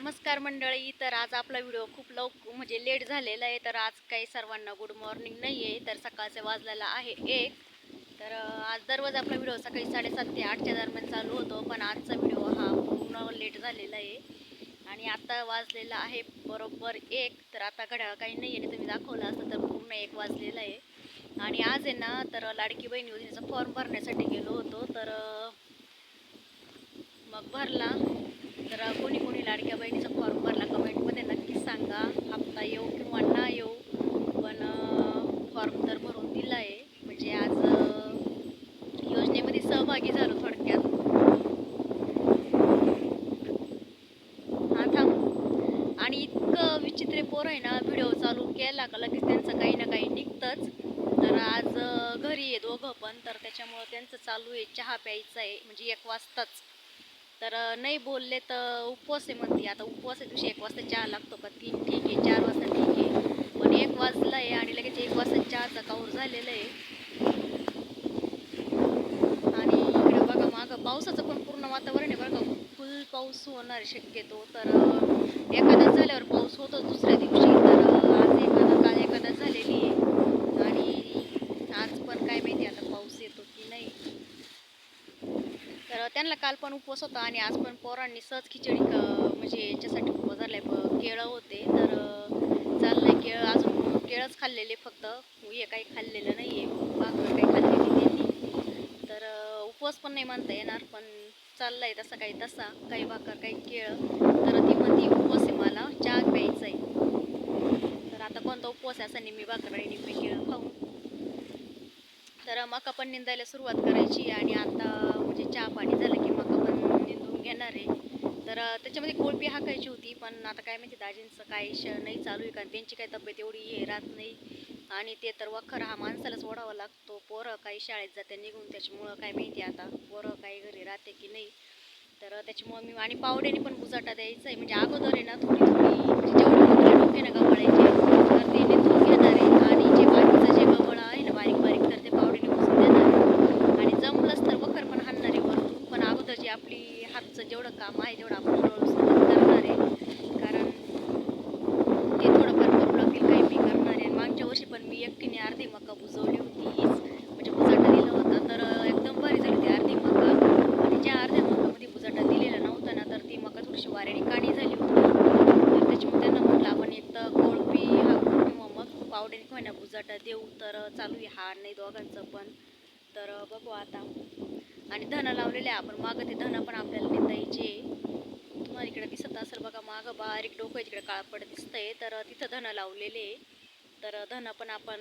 नमस्कार मंडळी तर आज आपला व्हिडिओ खूप लवक म्हणजे लेट झालेला आहे तर आज काही सर्वांना गुड मॉर्निंग नाही आहे तर सकाळचे वाजलेला आहे एक. तर आज दररोज आपला व्हिडिओ सकाळी साडेसात ते आठच्या दरम्यान चालू होतो पण आजचा व्हिडिओ हा पूर्ण लेट झालेला आहे. आणि आता वाजलेला आहे बरोबर एक तर आता घड्याळ काही नाही आहे तुम्ही दाखवलं असतं तर पूर्ण एक वाजलेला आहे. आणि आज आहे ना तर लाडकी बहीण योजनेचा फॉर्म भरण्यासाठी गेलो होतो तर मग भरला. तर कोणी कोणी लाडक्या बहिणीचा फॉर्म भरला कमेंटमध्ये नक्कीच सांगा. हप्ता येऊ किंवा ना येऊ पण फॉर्म तर भरून दिला आहे म्हणजे आज योजनेमध्ये सहभागी झालो थोडक्यात. हा थांब. आणि इतकं विचित्र पोर आहे ना व्हिडिओ चालू केला का लगेच त्यांचं काही ना काही निघतंच. तर आज घरी आहे दोघं पण तर त्याच्यामुळं त्यांचं चालू आहे चहा प्यायचा आहे म्हणजे एक वाजताच. तर नाही बोलले तर उपवास आहे म्हणते. आता उपवास आहे दिवशी एक वाजता चहा लागतो का? तीन ठीक आहे चार वाजता ठीक आहे. पण एक वाजला आहे आणि लगेच एक वाजता चहाचा काऊर झालेला आहे. आणि इकडे बघा मागं पावसाचं पण पूर्ण वातावरण आहे बरं का. फुल पाऊस होणार आहे शक्यतो. तर एखाद्या झाल्यावर पाऊस होतो दुसऱ्या दिवशी तर अं, आज एखादा काल एखादा झालेली आहे आणि आज पण काय माहिती आता पाऊस येतो की नाही तर त्यांना काल पण उपवास होता आणि आज पण पोरांनी सहज खिचडी क- म्हणजे याच्यासाठी उपवास झालाय प- केळं होते. तर चाललं चाललंय केळं. अजून केळंच खाल्लेले फक्त. हे काही खाल्लेलं नाही आहे भाकर काही खाल्लेली त्यांनी तर उपवास पण नाही म्हणता येणार पण चाललाय तसा काही तसा. काही भाकर काही केळं. तर ती म्हणती उपवास आहे मला. चहा प्यायचा आहे तर आता कोणता उपवास आहे असा निम्मी भाकर आणि निम्मी केळं खाऊ. तर मका पण निंदायला सुरुवात करायची आणि आता चहा पाणी झालं की मग पण निंदून घेणार आहे. तर त्याच्यामध्ये कोळपी हाकायची होती पण आता काय माहिती दाजींचं काय श नाही चालू आहे कारण त्यांची काय तब्येत एवढी हे राहत नाही. आणि ते तर वखर हा माणसालाच ओढावा लागतो. पोरं काही शाळेत जाते निघून त्याच्यामुळं काय माहिती आता पोरं काही घरी राहते की नाही. तर त्याच्यामुळं मी आणि पावड्याने पण बुजाटा द्यायचा आहे म्हणजे अगोदर आहे ना थोडी थोडी म्हणजे जेवढे मोठे डोके ना गव्हाळ्याचे तर ते निंदून घेणार आहे आणि जे बाकीचं जे गव्हाळ आहे ना बारीक बारीक तर ते पावडीने पुसून देणार आहे आणि जमलंच तर वखर पण हाणणार आहे वरतून पण अगोदर जे आपली हातचं जेवढं काम आहे तेवढं आपण हळूहळू सुरुवात करणार आहे कारण ते थोडंफार करू लागतील काही मी करणार आहे आणि मागच्या वर्षी पण मी एकटीने अर्धी मका बुजवली होती हीच म्हणजे बुजाटा दिला होता तर अं, एकदम भारी झाली ती अर्धी मका आणि ज्या अर्ध्या मकामध्ये बुजाटा दिलेला नव्हता ना तर ती मका थोडीशी वाऱ्याने काणी झाली होती तर त्याच्यामुळे त्यांना म्हटलं आपण एक तर कोळपी हा किंवा मग पावडर किंवा ना बुजाटा देऊ तर चालू आहे हा नाही दोघांचं पण. तर बघू आता. आणि धन लावलेले आहे आपण. मागं ते धन पण आपल्याला निंदायचे तुम्हाला इकडे दिसत असेल बघा मागं बारीक डोकं तिकडे काळपड दिसतंय. तर तिथं धन लावलेले तर धन पण आपण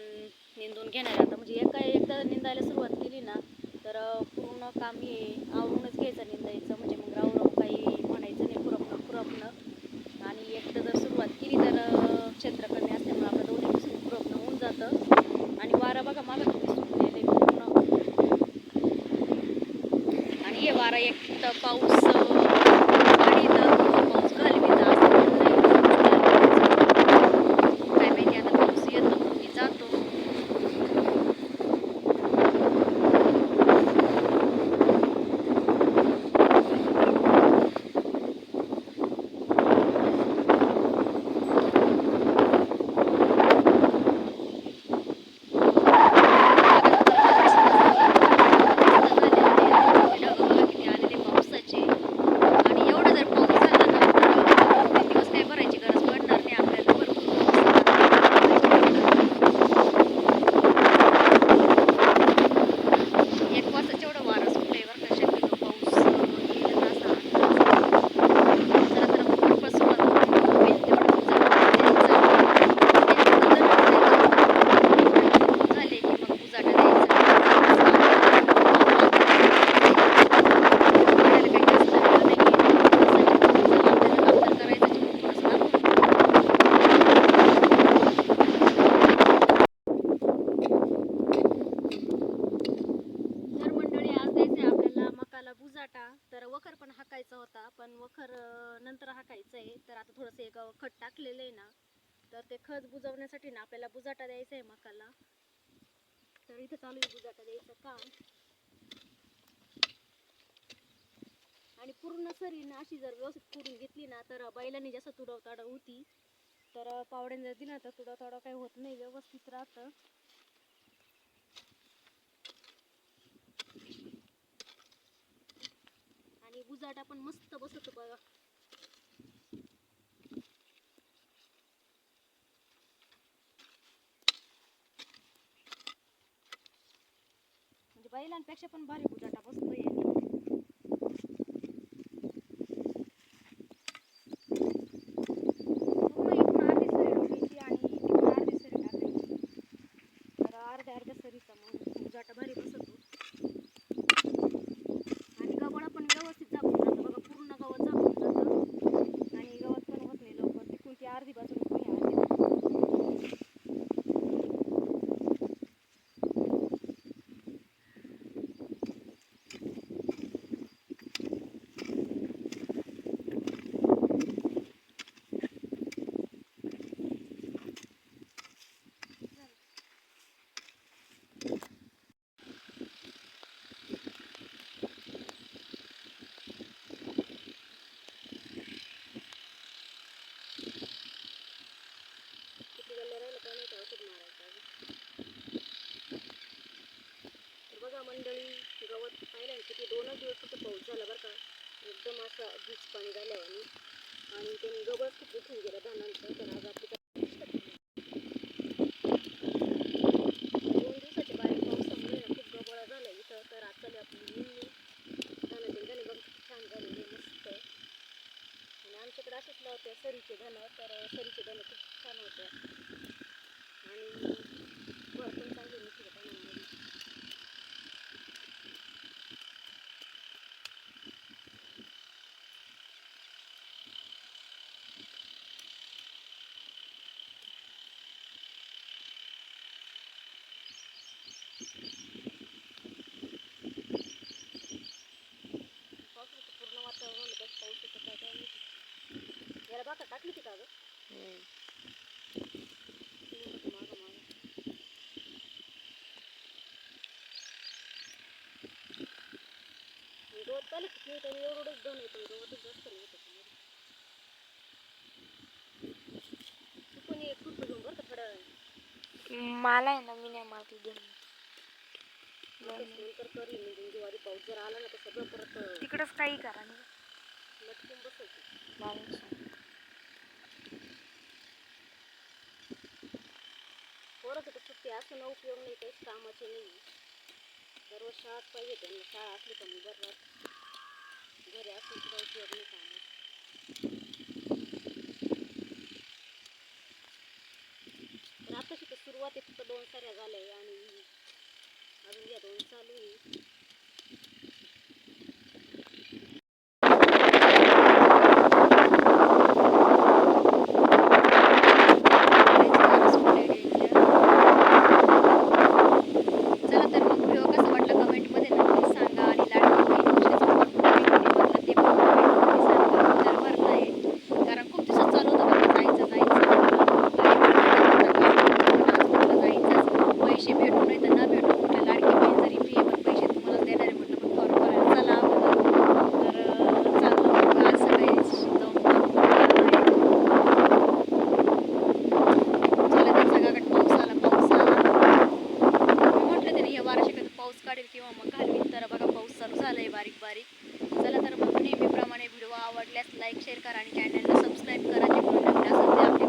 निंदून घेणार आता. म्हणजे एका एकदा निंदायला सुरुवात केली ना तर पूर्ण काम हे आवरूनच घ्यायचं निंदायचं म्हणजे मग राहू राहू काही म्हणायचं नाही खुरपणं खुरपणं आणि एकदा जर सुरुवात केली तर अं, क्षेत्र कमी असल्यामुळे आपलं दोन्ही दिवसात खुरपणं होऊन जातं आणि वारा बघा मागं किती सुटलेले पूर्ण आणि हे वारा एक तर पाऊस अं, आणि तर पाऊस घालवीचा असं पण नाही. काय माहिती आता पाऊस येतो की जातो पावसाचे आणि एवढा जर पाऊस झाला ना तर दोन दिवस काय भरायची गरज पडणार नाही आपल्याला भरपूर पाऊस एक वाजता एवढं वारं सुटलंय बरं का शक्यतो पाऊस येईल असा जरा जरा भरपूर सुरुवात होईल तेवढं झाले की मग उजाटा तर मंडळी आज द्यायचंय आपल्याला मकाला बुजाटा तर वखर पण हाकायचा होता पण वखर अं, नंतर हाकायचं आहे तर आता थोडंसं एक खत टाकलेलं आहे ना तर ते खत बुजवण्यासाठी ना आपल्याला बुजाटा द्यायचा आहे मकाला. तर इथं चालू आहे बुजाटा द्यायचं काम. आणि पूर्ण सरीनं अशी जर व्यवस्थित फोडून घेतली ना तर बैलांनी जास्त तुडव ताडव होती तर पावड्याने जर दिला तर तुडव ताडव काही होत नाही व्यवस्थित राहतं. आणि बुजाटा पण मस्त बसतो बघा. बैलांपेक्षा पण भारी बुटाटा बसतो याने पूर्ण इकडून अर्धी सरी डोक्याची आणि इकडून अर्धी सरी टाकायची तर अर्ध्या अर्ध्या सरीचा मग गुजाटा भारी बसतो आणि गव्हाला पण व्यवस्थित झाकून जातं बघा पूर्ण गवत झाकून जातं आणि गवत पण होत नाही लवकर तिकडून ती अर्धी बाजून कोणी अर्धी किती गल्ले राहिले काय नाही औषध मारायचं अजून. तर बघा मंडळी गवत पाहिलं ना किती दोनच दिवस फक्त पाऊस झाला बरं का. एकदम असा बीच पाणी झाल्यावानी आणि त्यांनी गवत खूप उठून गेलं धानांचं तर आज आपली दोन दिवसाच्या बारीक पावसामुळे ना खूप गबळा झाला इथं तर आज चालू आपली निम्मी धानाचे धने बघ किती छान झालेले मस्त आणि आमच्याकडे असेच लावते सरीचे धनं तर सरीचे धनं खूप छान होते आणि वर पण चांगली निघते धनांमध्ये पावसाचं पूर्ण वातावरण होतं कसं पाऊस येतं काय काय टाकली ती का गं गवत पाहिलं किती त्याने एवढंच दोन येतं गवतच जास्त नाही येतं त्याच्यामध्ये तू पण एक घेऊन बरं का मला आहे ना मी नाही मारली नंतर म्हणजे ज्वारी पाऊस जर आला ना तर सगळं परत तिकडंच काही करा लटकून बसायचं लावून सांग. असं उपयोग नाही काहीच कामाचे नाही. दररोज शाळात पाहिजे त्यांना शाळा असली का मी बरं घरी असली सुद्धा उपयोग नाही कामाचा. तर आता तर सुरुवात आहे फक्त दोन साऱ्या झाल्या आणि अजून या दोन चालू आहे चला तर मग व्हिडिओ कसा वाटला कमेंटमध्ये नक्की सांगा आणि लाडकी बहीण योजनेचं पण कोणी किती भरलं ते पण कमेंटमध्ये सांगा जर भरलं आहे कारण खूप दिवसात चालू होतं बघा जायचं जायचं आणि जायचंच पैसे भेटू नाही तर न भेटू म्हटलं लाडकी बहीण जरी फ्री आहे पण पैसे तुम्हाला देणार आहे म्हटलं पण फॉर्म भरायला चला अगोदर तर अं, चाललो मग आज सकाळी जाऊन फॉर्म भरणार आहे चला त्या सगळ्याकडे पाऊस आला पाऊस आला मी म्हटलं तरी या बाराशेकडे पाऊस काढेल किंवा मग घालवीन. तर बघा पाऊस चालू झालाय बारीक बारीक. चला तर मग नेहमीप्रमाणे व्हिडिओ आवडल्यास लाईक शेअर करा आणि चॅनलला सबस्क्राईब करा. जे आपले